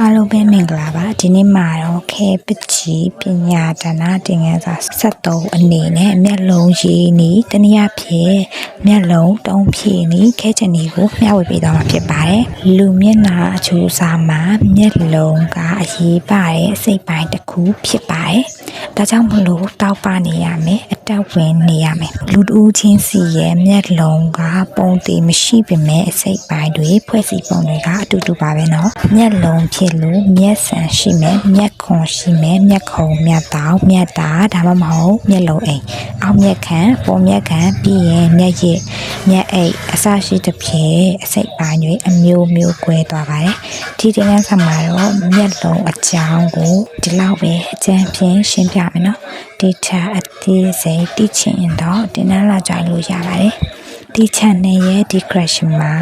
အားလုံးပဲမင်္ဂလာပါဒီနေ့မှာတော့ခဲပချီပညာဒါနတင်ငန်းစာ73အနေနဲ့မျက်လုံးရည်နီတနည်းဖြင့်မျက်လုံးတုံးဖြည့်နီခဲချင်နီကိုမျှဝေပေးသွားမှာဖြစ်ပါတယ်လူမျက်နှာအချိုးအစားမှာမျက်လုံးကအရေးပါတဲ့အစိတ်ပိုင်းတစ်ခုဖြစ်ပါတယ် ဒါကြောင့်မလို့တောက်ပနေရမယ်အတက်ဝင်နေရမယ်လူတူးချင်းစီရဲ့မျက်လုံးကပုံတည်မရှိပေမဲ့အစိတ်ပိုင်းတွေဖွဲ့စည်းပုံတွေကအတူတူပါပဲเนาะမျက်လုံးဖြစ်လို့မျက်စံရှိမယ်မျက်ခွန်ရှိမယ်မျက်ခုံမျက်တောင်မျက်တာဒါမှမဟုတ်မျက်လုံးအိမ်အောက်မျက်ခံပေါ်မျက်ခံပြီးရင်မျက်ရည် မျက်အိတ်အစရှိသဖြင့်အစိတ်ပိုင်းတွေအမျိုးမျိုးကွဲသွားပါတယ်ဒီတင်ကန်းဆက်မှာတော့မျက်လုံးအကြောင်းကိုဒီလောက်ပဲအကြံဖြင့်ရှင်းပြမယ်နော်ဒီချာအသေးစိတ်တိချင်တော့တင်နန်းလာကြလို့ရပါတယ်ဒီ channel ရဲ့ description မှာ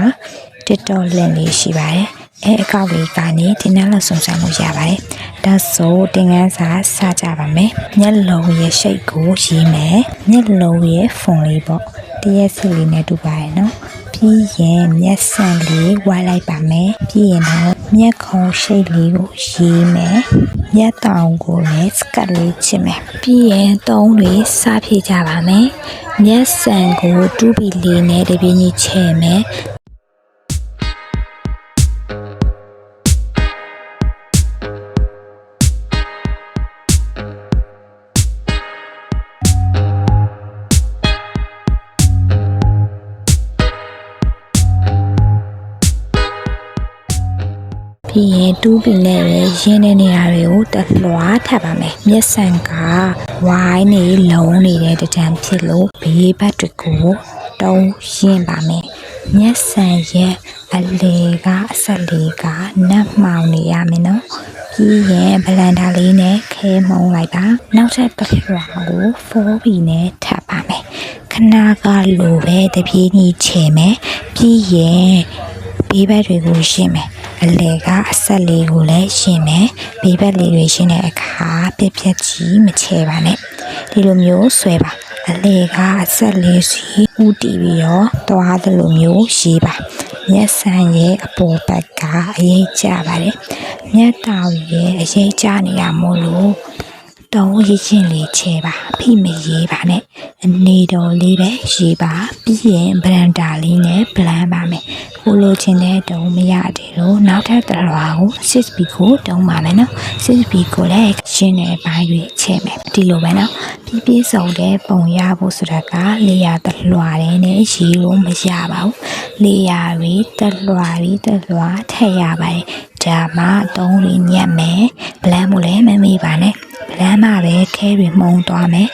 TikTok link လေးရှိပါတယ်အဲအကောင့်လေးကနေဒီနေ့လောက်စုံစမ်းလို့ရပါတယ်ဒါဆိုတင်ငန်းစာစကြပါမယ်မျက်လုံးရဲ့ရှိတ်ကိုရေးမယ်မျက်လုံးရဲ့ဖုန်လေးပေါ့ တရက်စီလေးနဲ့တူပါတယ်နော်ပြီးရင်မျက်စံလေးဝိုင်းလိုက်ပါမယ်ပြီးရင်တော့မျက်ခုံးရှိတ်လေးကိုရေးမယ်မျက်တောင်ကိုလည်းစကတ်လေးချစ်မယ်ပြီးရင်သုံးတွေစားဖြည့်ကြပါမယ်မျက်စံကိုတူးပီလေးနဲ့တပြင်းကြီးချဲ့မယ် ပြီးရင်တူးပီနဲ့ပဲရင်းတဲ့နေရာတွေကိုတလွားထပ်ပါမယ်မျက်စံကဝိုင်းနေလုံးနေတဲ့တကြံဖြစ်လို့ဘေးဘက်တွေကိုတုံးရင်းပါမယ်မျက်စံရဲ့အလေကအဆက်လေးကနတ်မှောင်နေရမယ်နော်ပြီးရင်ဗလန်ဒါလေးနဲ့ခဲမှုံလိုက်ပါနောက်ထပ်တစ်လွာကို4ပီနဲ့ထပ်ပါမယ်ခဏကလိုပဲတပြေးကြီးချေမယ်ပြီးရင်ဘေးဘက်တွေကိုရှင်းမယ် အလေကအဆက်လေးကိုလည်းရှင်းမယ်ဘေးဘက်လေးတွေရှင်းတဲ့အခါပြက်ပြက်ကြီးမချဲပါနဲ့ဒီလိုမျိုးဆွဲပါအလေကအဆက်လေးစီဥတီပြီးတော့သွားသလိုမျိုးရေးပါမျက်စံရဲ့အပေါ်ဘက်ကအရေးကြပါတယ်မျက်တောင်ရဲ့အရေးကြနေရမို့လို့ တုံးရချင်းလေးချဲပါဖိမရေးပါနဲ့အနေတော်လေးပဲရေးပါပြီးရင်ဗရန်တာလေးနဲ့ဗလန်ပါမယ်ကိုလိုချင်တဲ့တုံးမရသေးလို့နောက်ထပ်တစ်လွာကို 6B ကိုတုံးပါမယ်နော် 6B ကိုလည်းရှင်းတဲ့ပိုင်းတွေချဲမယ်ဒီလိုပဲနော်ပြီးပြည့်စုံတဲ့ပုံရဖို့ဆိုတာကလေယာတစ်လွာတဲ့နဲ့ရေးလို့မရပါဘူးလေယာတွေတစ်လွာပြီးတစ်လွာထည့်ရပါတယ်ဒါမှတုံးလေးညက်မယ်ဗလန်မို့လည်းမမေ့ပါနဲ့ လမ်းမှာပဲခဲတွေမှုံသွားမယ်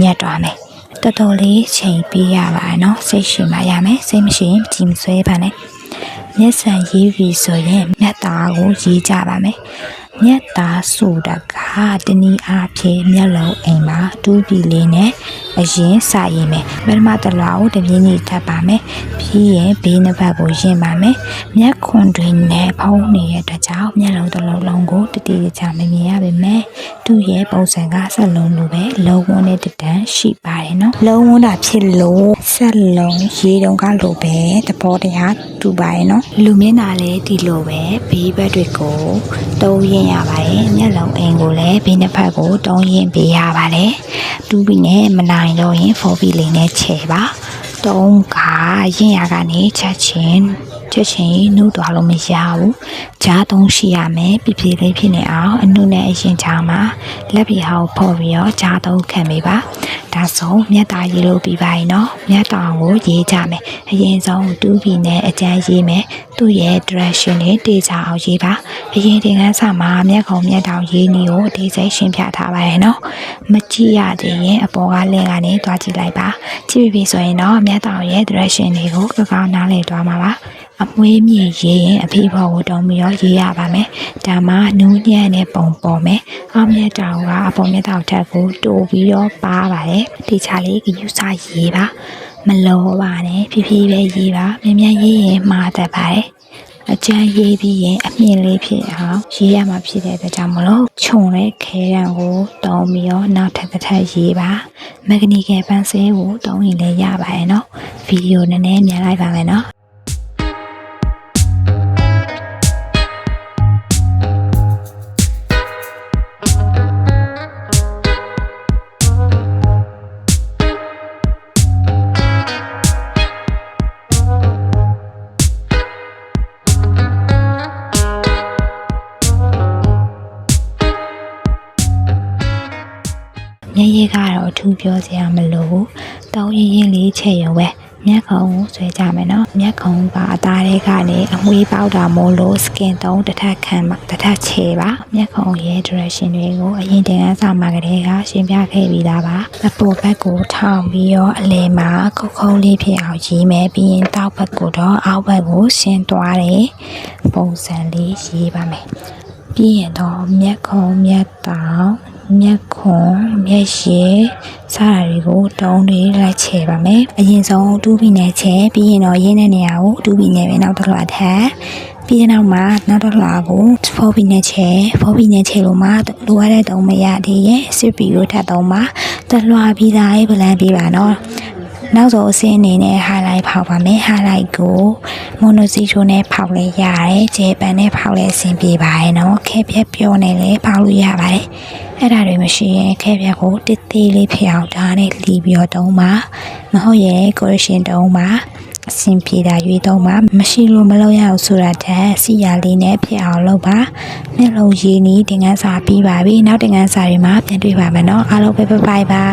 ညက်သွားမယ်တော်တော်လေးချိန်ပေးရပါနော်စိတ်ရှင်ပါရမယ်စိတ်မရှိရင်ကြည်မဆွဲပါနဲ့မျက်စံရေးပြီဆိုရင်မျက်သားကိုရေးကြပါမယ်မျက်သားဆိုတာကတနည်းအားဖြင့်မျက်လုံးအိမ်မှာတူးပြီးလေးနဲ့အရင်စရေးမယ်ပထမတစ်လွာကိုတပြင်းကြီးထပ်ပါမယ်ပြီးရင်ဘေးနှစ်ဖက်ကိုရင်ပါမယ်မျက်ခွန်တွေနဲ့ဖုံးနေတဲ့အတွက်ကြောင့်မျက်လုံးတစ်လုံးလုံးကိုတတိယချမမြင်ရပါမယ်သူ့ရဲ့ပုံစံကဆက်လုံးလိုပဲလုံးဝနဲ့တတန်းရှိပါတယ်နော်လုံးဝတာဖြစ်လို့ဆက်လုံးရေးတုံးကလိုပဲသဘောတရားတူပါရဲ့နော်လူမျက်နှာလည်းဒီလိုပဲဘေးဘက်တွေကိုတုံးရင်ရပါတယ်မျက်လုံးအိမ်ကိုလည်းဘေးနှစ်ဖက်ကိုတုံးရင်ပေးရပါတယ်တူးပြီးနဲ့မနိုင်တော့ရင်ဖော်ပြီးလေးနဲ့ချေပါတုံးကရင်ရကနေချက်ချင်းချက်ချင်းနှုတ်သွားလို့မရဘူး။ကြားသုံးရှိရမယ်ပြပြလေးဖြစ်နေအောင်အနှုတ်နဲ့အရင်ကြားမှာလက်ပြဟောက်ဖော်ပြီးတော့ကြားသုံးခံပေးပါ။ဒါဆိုမျက်ตาရေးလို့ပြီးပါရင်နော်။မျက်တောင်ကိုရေးကြမယ်။အရင်ဆုံးတူးပြီးနဲ့အကြမ်းရေးမယ်။သူ့ရဲ့ direction နဲ့တေချာအောင်ရေးပါ။အရင်တင်ကန်းစာမှာမျက်ခုံမျက်တောင်ရေးနည်းကိုအသေးစိတ်ရှင်းပြထားပါရဲ့နော်။မကြည့်ရသေးရင်အပေါ်ကလင်းကနေတွားကြည့်လိုက်ပါ။ကြည့်ပြီဆိုရင်တော့မျက်တောင်ရဲ့ direction တွေကိုကောင်းကောင်းနားလည်သွားမှာပါ။အမွေးမြင့်ရေးရင်အဖေဖော်ကိုတုံးပြီးတော့ရေးရပါမယ်။ဒါမှနူးညံ့တဲ့ပုံပေါ်မယ်။အောက်မြက်တောင်ကအပေါ်မြက်တောင်ထက်ကိုတိုးပြီးတော့ပါပါတယ်။ဒီချာလေးကယူဆရေးပါ။ မလောပါနဲ့ဖြည်းဖြည်းပဲရေးပါ။မြန်မြန်ရေးရင်မှားတတ်ပါတယ်။အကျန်းရေးပြီးရင်အမြင့်လေးဖြစ်အောင်ရေးရမှာဖြစ်တဲ့အတွက်ကြောင့်မလို့ခြုံတဲ့ခဲရန်ကိုတုံးပြီးတော့နောက်ထပ်တစ်ထပ်ရေးပါမက်ဂနီကယ်ပန်းစဲကိုတုံးရင်လည်းရပါရဲ့နော်ဗီဒီယိုနည်းနည်းမြန်လိုက်ပါမယ်နော် အထူးပြောစရာမလိုဘူးတောင်းရင်ရင်လေးချက်ရုံပဲမျက်ခုံးကိုဆွဲကြမယ်နော်မျက်ခုံးကအသားတွေကနေအမွှေးပေါက်တာမို့လို့ skin တုံးတစ်ထပ်ခံမှတစ်ထပ်ချေပါမျက်ခုံးရဲ့ direction တွေကိုအရင်တင်ကန်းစာမှာကတည်းကရှင်းပြခဲ့ပြီးသားပါအပေါ်ဘက်ကိုထောင်ပြီးတော့အလယ်မှာခုတ်ခုံးလေးဖြစ်အောင်ရေးမယ်ပြီးရင်တောက်ဘက်ကိုတော့အောက်ဘက်ကိုရှင်းသွားတယ်ပုံစံလေးရေးပါမယ်ပြီးရင်တော့မျက်ခုံးမျက်တောင် မျက်ခွန်မျက်ရည်စတာတွေကိုတုံးတွေလိုက်ချေပါမယ်အရင်ဆုံးတူးပြီးနဲ့ချေပြီးရင်တော့ရင်းတဲ့နေရာကိုတူးပြီးနဲ့ပဲနောက်တစ်လွှာထပ်ပြီးတဲ့နောက်မှာနောက်တစ်လွှာကိုဖောပြီးနဲ့ချေဖောပြီးနဲ့ချေလို့မှလိုရတဲ့တုံးမရသေးရင်စစ်ပီကိုထပ်တုံးမှာတစ်လွှာပြီးသားရေးပလန်ပြီးပါနော်နောက်ဆုံးအစင်းအနေနဲ့ highlight ဖောက်ပါမယ် highlight ကို monoxide နဲ့ဖောက်လဲရတယ်ကျေပန်နဲ့ဖောက်လဲအဆင်ပြေပါရဲ့နော်ခဲပြက်ပြောနေလဲဖောက်လို့ရပါတယ် အဲ့ဒါတွေမရှိရင်ခဲပြက်ကိုတစ်သေးလေးဖျောက်တာနဲ့လီပြီးတော့တုံးပါမဟုတ်ရင် correction တုံးပါအဆင်ပြေတာရွေးတုံးပါမရှိလို့မလုပ်ရအောင်ဆိုတာတက်စီရလေးနဲ့ဖြစ်အောင်လုပ်ပါမျက်လုံးရည်နီးတင်ကန်းစာပြီးပါပြီနောက်တင်ကန်းစာတွေမှာပြန်တွေ့ပါမယ်နော်အားလုံးပဲဘိုင်ဘိုင်ပါ